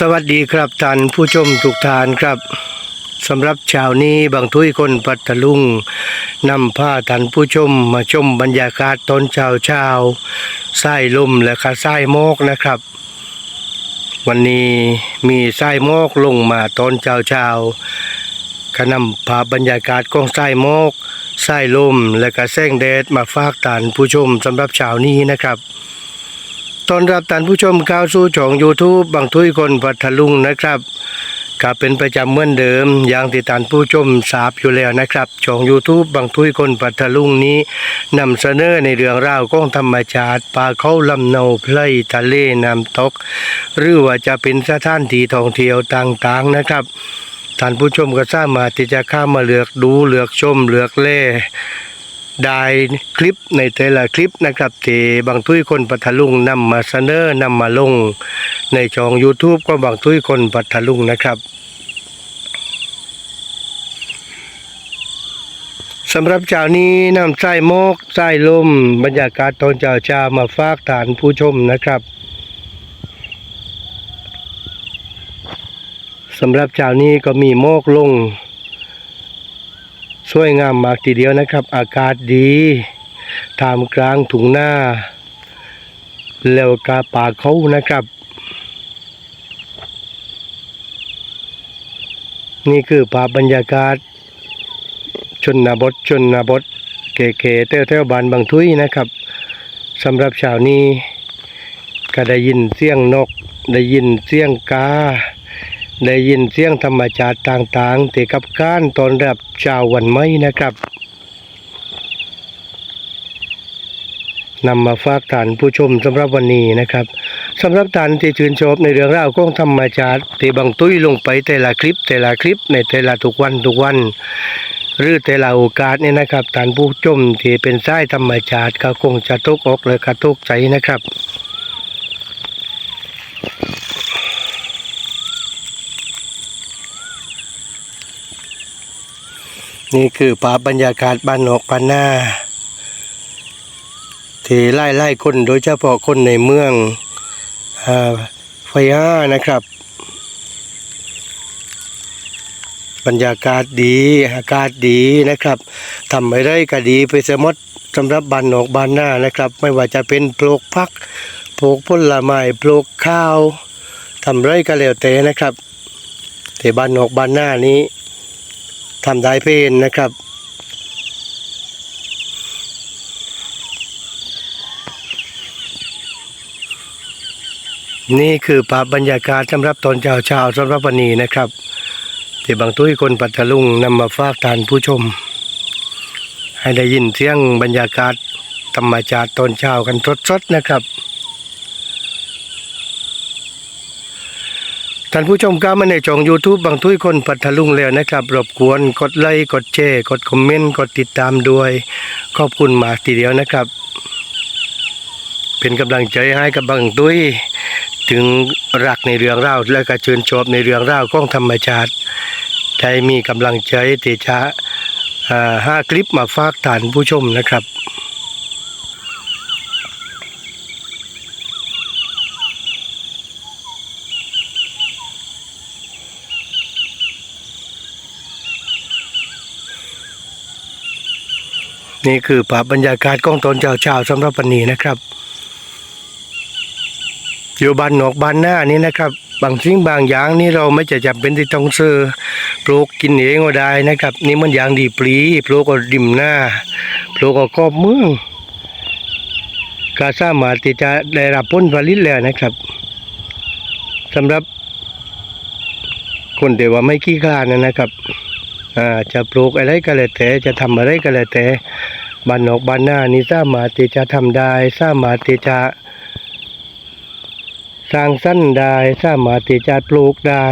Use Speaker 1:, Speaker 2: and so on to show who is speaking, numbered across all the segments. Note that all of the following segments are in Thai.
Speaker 1: สวัสดีครับท่านผู้ชมทุกท่านครับสำหรับเช้านี้บางทุยคนปัทลุงนำผ้าท่านผู้ชมมาชมบรรยากาศตอนเช้าเช้าไส้ลมและก็ไส้โมกนะครับ วันนี้มีไส้โมกลงมาตอนเช้าเช้าก็นำภาพบรรยากาศของไส้โมกไส้ลมและก็แสงแดดมาฝากท่านผู้ชมสำหรับเช้านี้นะครับ ตอนรับท่านผู้ชมเข้าสู่ช่อง YouTube บางทุยคนพัทลุงนะครับก็เป็นประจำเหมือนเดิม อย่างที่ท่านผู้ชมทราบอยู่แล้วนะครับช่อง YouTube บางทุยคนพัทลุงนี้นำเสนอในเรื่องราวของธรรมชาติป่าเขาลำเนาเพลยทะเลน้ำตก หรือว่าจะเป็นสถานที่ท่องเที่ยวต่างๆนะครับท่านผู้ชมก็สามารถที่จะเข้ามาเลือกดูเลือกชมเลือกเล่ ได้คลิปในแต่ละคลิปนะครับที่บางทุยคนปัทลุงนำมาเสนอนำมาลง ในช่อง YouTube ก็บางทุยคนปัทลุงนะครับสำหรับเจ้านี้นำไส้โมกไส้ลม บรรยากาศตอนเจ้าชามาฝากฐานผู้ชมนะครับสำหรับเจ้านี้ก็มีโมกลง สวยงามมากทีเดียวนะครับ อากาศดีทามกลางถุงหน้า แล้วกาป่าเขานะครับ นี่คือภาพบรรยากาศ ชนนบทชนนบทเก๋ๆเต้วเต้วบานบางทุยนะครับสำหรับช้านี้ก็ได้ยินเสียงนก ได้ยินเสียงกา ได้ยินเสียงธรรมชาติต่างๆที่กับการตอนรับเช้าวันไม่นะครับนำมาฝากท่านผู้ชมสำหรับวันนี้นะครับสำหรับท่านที่ชื่นชอบในเรื่องราวของธรรมชาติที่บางตุ้ยลงไปแต่ละคลิป แต่ละคลิปในแต่ละทุกวันทุกวัน หรือแต่ละโอกาสเนี่ยนะครับท่านผู้ชมที่เป็นสายธรรมชาติก็คงจะตกอกและกระตุกใจนะครับ นี่คือภาพบรรยากาศบ้านนอกบ้านหน้าที่ไล่ไล่คนโดยเฉพาะคนในเมืองอไฟห้านะครับ บรรยากาศดีอากาศดีนะครับทำไปได้ก็ดีไปสมดสำหรับบ้านนอกบ้านหน้านะครับ ไม่ว่าจะเป็นปลูกพักปลูกผลไม้ปลูกข้าวทำไรก็แล้วแต่นะครับแต่บ้านนอกบ้านหน้านี้ ทำได้เป็นนะครับ นี่คือภาพบรรยากาศสำหรับตอนเช้าเช้าๆสำหรับวันนี้นะครับที่บางตุ้ยคนปัทลุงนำมาฝากทานผู้ชม ให้ได้ยินเสียงบรรยากาศธรรมชาติตอนเช้ากันสดๆนะครับ ท่านผู้ชมครับมาในช่อง YouTube บางทุยคนปัทลุงแล้วนะครับ รบกวนกดไลค์กดแชร์กดคอมเมนต์กดติดตามด้วยขอบคุณมากทีเดียวนะครับ เป็นกำลังใจให้กับบางทุยถึงรักในเรื่องราวและก็ชื่นชอบในเรื่องราวของธรรมชาติได้มีกำลังใจที่จะอ่าห้าคลิปมาฝากท่านผู้ชมนะครับ นี่คือภาพบรรยากาศของตอนเช้าๆสำหรับวันนี้นะครับ อยู่บ้านนอกบ้านหน้านี้นะครับ บางสิ่งบางอย่างนี่เราไม่จะจำเป็นที่ต้องซื้อปลูกกินเองก็ได้นะครับ นี่มันอย่างดีปลีปลูกก็ริมหน้าปลูกก็ครอบเมืองก็สามารถที่จะได้รับผลผลิตแล้วนะครับสำหรับคนเดียวว่าไม่ขี้คลาดนะครับอ่าจะปลูกอะไรก็แล้วแต่จะทำอะไรก็แล้วแต่ บ้านนอกบ้านหน้านี่สามารถที่จะทำได้สามารถที่จะสร้างสั้นได้สามารถที่จะปลูกได้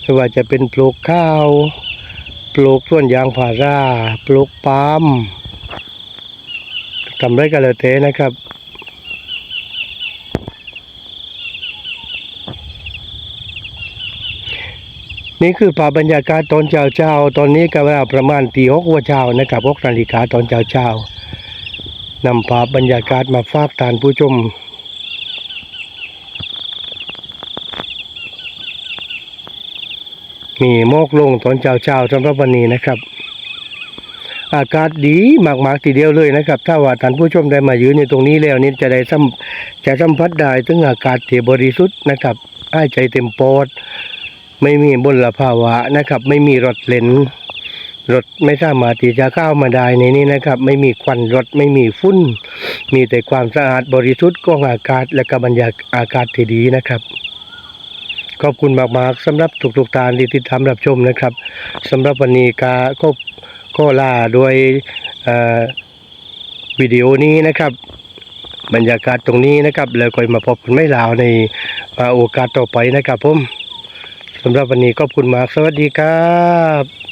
Speaker 1: ไม่ว่าจะเป็นปลูกข้าว ปลูกส่วนยางพาราปลูกปาล์มทำไรก็แล้วแต่นะครับ นี่คือภาพบรรยากาศตอนเช้าเช้าๆตอนนี้ก็เวลาประมาณตีหกหัวเช้านะครับหกนาฬิกาตอนเช้าเช้าๆนำภาพบรรยากาศมาฝากท่านผู้ชมมีหมกลงตอนเช้าๆสำหรับวันนี้นะครับ อากาศดีมากๆทีเดียวเลยนะครับ ถ้าว่าท่านผู้ชมได้มายืนอยู่ตรงนี้แล้วนี่จะได้สัมจะสัมผัสได้ถึงอากาศที่บริสุทธิ์นะครับหายใจเต็มปอด ไม่มีมลภาวะนะครับ ไม่มีรถเลนรถไม่สามารถที่จะเข้ามาได้ในนี้นะครับ ไม่มีควันรถไม่มีฝุ่น มีแต่ความสะอาดบริสุทธิ์ของอากาศและก็บรรยากาศอากาศที่ดีนะครับ ขอบคุณมากๆสำหรับทุกๆทานที่ติดตามรับชมนะครับสำหรับวันนี้กาก็ก็ลาด้วยเอ่อวิดีโอนี้นะครับ บรรยากาศตรงนี้นะครับ แล้วก็มาพบกันไม่ลาวในอ่อโอกาสต่อไปนะครับผมำหรับวันนี้ขอบคุณมาก สวัสดีครับ